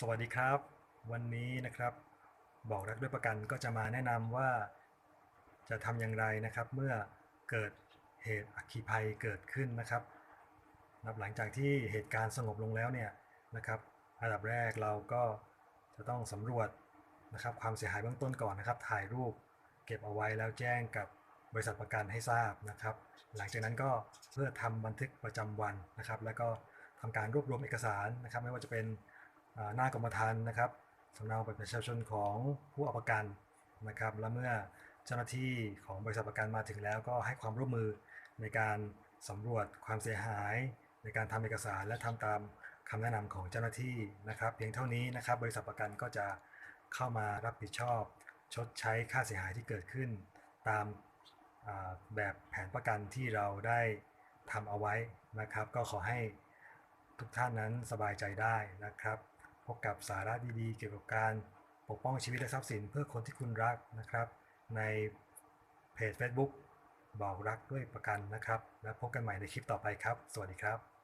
สวัสดีครับ วันนี้นะครับ บอกรักด้วยประกันก็จะมาแนะนำว่าจะทำอย่างไรนะครับ เมื่อเกิดเหตุอัคคีภัยเกิดขึ้นนะครับนับหลังจากที่เหตุการณ์สงบลงแล้วเนี่ยนะครับอันดับแรกเราก็จะต้องสำรวจนะครับความเสียหายเบื้องต้นก่อนนะครับ ถ่ายรูปเก็บเอาไว้แล้วแจ้งกับบริษัทประกันให้ทราบนะครับ หลังจากนั้นก็เพื่อทำบันทึกประจำวันนะครับ แล้วก็ทำการรวบรวมเอกสารนะครับ ไม่ว่าจะเป็น หน้ากรมธรรม์นะครับสำเนาบัตรประชาชนของผู้เอาประกันนะครับ และเมื่อเจ้าหน้าที่ของบริษัทประกันมาถึงแล้วก็ให้ความร่วมมือในการสำรวจความเสียหาย ในการทำเอกสารและทำตามคำแนะนำของเจ้าหน้าที่นะครับ เพียงเท่านี้นะครับ บริษัทประกันก็จะเข้ามารับผิดชอบ ชดใช้ค่าเสียหายที่เกิดขึ้น ตามแบบแผนประกันที่เราได้ทำเอาไว้นะครับ ก็ขอให้ทุกท่านนั้นสบายใจได้นะครับ พบกับสาระดีๆ เกี่ยวกับการปกป้องชีวิตและทรัพย์สินเพื่อคนที่คุณรักนะครับ ในเพจ Facebook บอกรักด้วยประกันนะครับ แล้วพบกันใหม่ในคลิปต่อไปครับ สวัสดีครับ